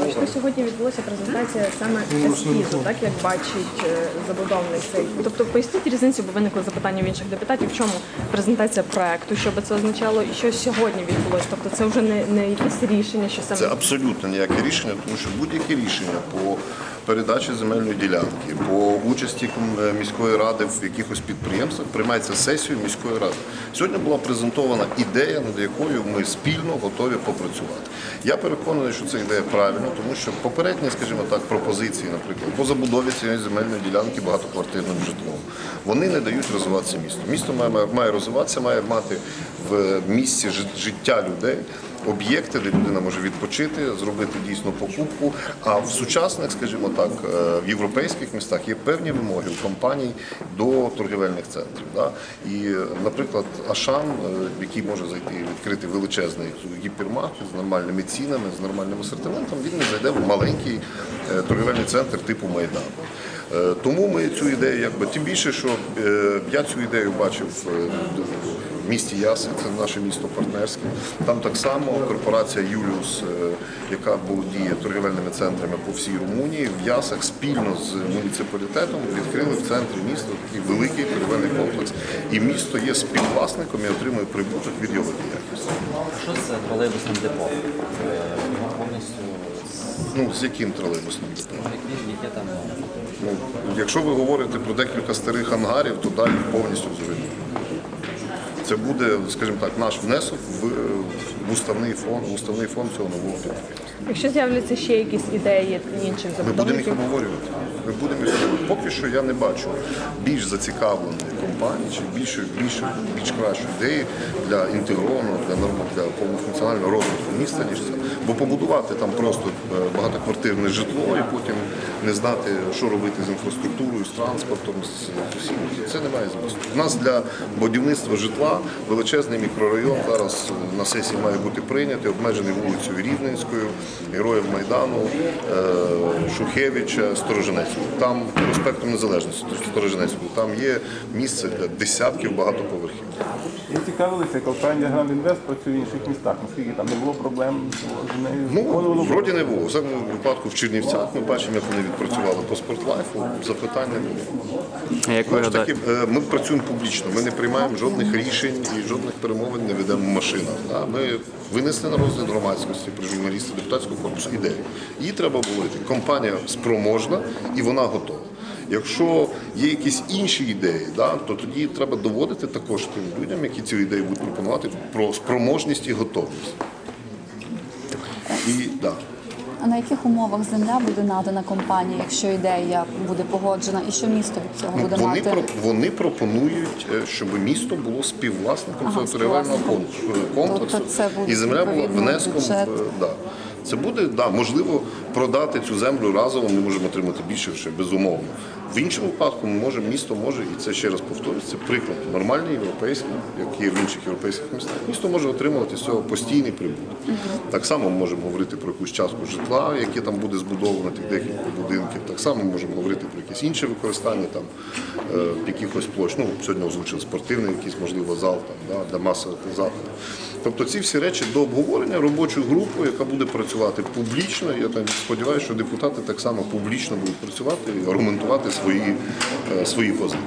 Бачите, сьогодні відбулася презентація саме ескізу, так як бачить е, забудовник цей. Тобто поясніть різницю, бо виникло запитання в інших депутатів, в чому презентація проекту, що би це означало, і що сьогодні відбулося. Тобто це вже не, не якесь рішення, що саме Це абсолютно ніяке рішення, тому що будь-які рішення по передачі земельної ділянки, по участі міської ради в якихось підприємствах приймається сесією міської ради. Сьогодні була презентована ідея, над якою ми спільно готові попрацювати. Я переконаний, що це ідея правильна, тому що попередні, скажімо так, пропозиції, наприклад, по забудові цієї земельної ділянки багатоквартирним житлом, вони не дають розвиватися місту. Місто має, має розвиватися, має мати в місці життя людей об'єкти, де людина може відпочити, зробити дійсно покупку. А в сучасних, скажімо так, е, в європейських містах є певні вимоги у компаній до торгівельних центрів. Да? І, е, наприклад, Ашан, е, який може зайти відкрити величезний гіпермаркет з нормальними цінами, з нормальним асортиментом, він не зайде в маленький торгівельний центр типу Майдан. Е, Тому ми цю ідею, якби тим більше, що я цю ідею бачив в місті Яси, це наше місто партнерське. Там так само корпорація Юліус, е, яка володіє торгівельними центрами по всій Румунії, в Ясах спільно з муніципалітетом відкрили в центрі міста такий великий торгівельний комплекс. І місто є співвласником і отримує прибуток від його діяльності. Що з тролейбусним депо? Е, повністю Ну з яким тролейбусним депо? яке, яке там Ну, якщо ви говорите про декілька старих ангарів, то далі повністю зруйнує. Це буде, скажімо так, наш внесок в, в уставний фонд, в уставний фонд цього нового підприємства. якщо з'являться ще якісь ідеї інших Ми будемо їх обговорювати. Ми будемо їх. Поки що я не бачу більш зацікавленої компанії чи більш, більш, більш кращої ідеї для інтегрованого, для норма для повнофункціонального розвитку міста, ніж це. Бо побудувати там просто е, багатоквартирне житло і потім не знати, що робити з інфраструктурою, з транспортом, з усім. Це не має змісту. У нас для будівництва житла величезний мікрорайон зараз на сесії має бути прийнятий, обмежений вулицею Рівненською, Героїв Майдану, е, Шухевича, Сторожинецького. Там проспектом Незалежності Сторожинецького. Там є місце для десятків багатоповерхів. Ми цікавилися, компанія Гранд Інвест працює в інших містах. Наскільки там не було проблем з нею? Ну, вроді не було. В цьому випадку в Чернівцях ми бачимо, як вони відпрацювали по спортлайфу. Запитань не було. Як таки, е, ми працюємо публічно. Ми не приймаємо жодних рішень і жодних перемовин не ведемо в машинах. да. Ми винесли на розгляд громадськості при журналісті депутатського корпусу ідею. Її треба обговорити. Компанія спроможна і вона готова. Якщо є якісь інші ідеї, да, то тоді треба доводити також тим людям, які ці ідеї будуть пропонувати, про спроможність і готовність. І да. А на яких умовах земля буде надана компанії, якщо ідея буде погоджена, і що місто від цього буде Ну, Вони, мати? про, вони пропонують, е, щоб місто було співвласником Ага, цього торгівельного комплексу. Тобто це буде і земля була внеском. бюджет. В, да. Це буде, да, можливо, продати цю землю разово, ми можемо отримати більше, ще, безумовно. В іншому випадку ми можемо, місто може, і це ще раз повторюсь, це приклад нормальний європейський, як є в інших європейських містах. Місто може отримувати з цього постійний прибуток. Так само ми можемо говорити про якусь частку житла, яке там буде збудовано, тих декілька будинків. Так само ми можемо говорити про якесь інше використання там е, якихось площ. Ну, сьогодні озвучили спортивний, якийсь, можливо, зал там, да, для масових заходів. Тобто ці всі речі до обговорення робочу групу, яка буде працювати публічно. Я так сподіваюся, що депутати так само публічно будуть працювати і аргументувати свої, е, свої позиції.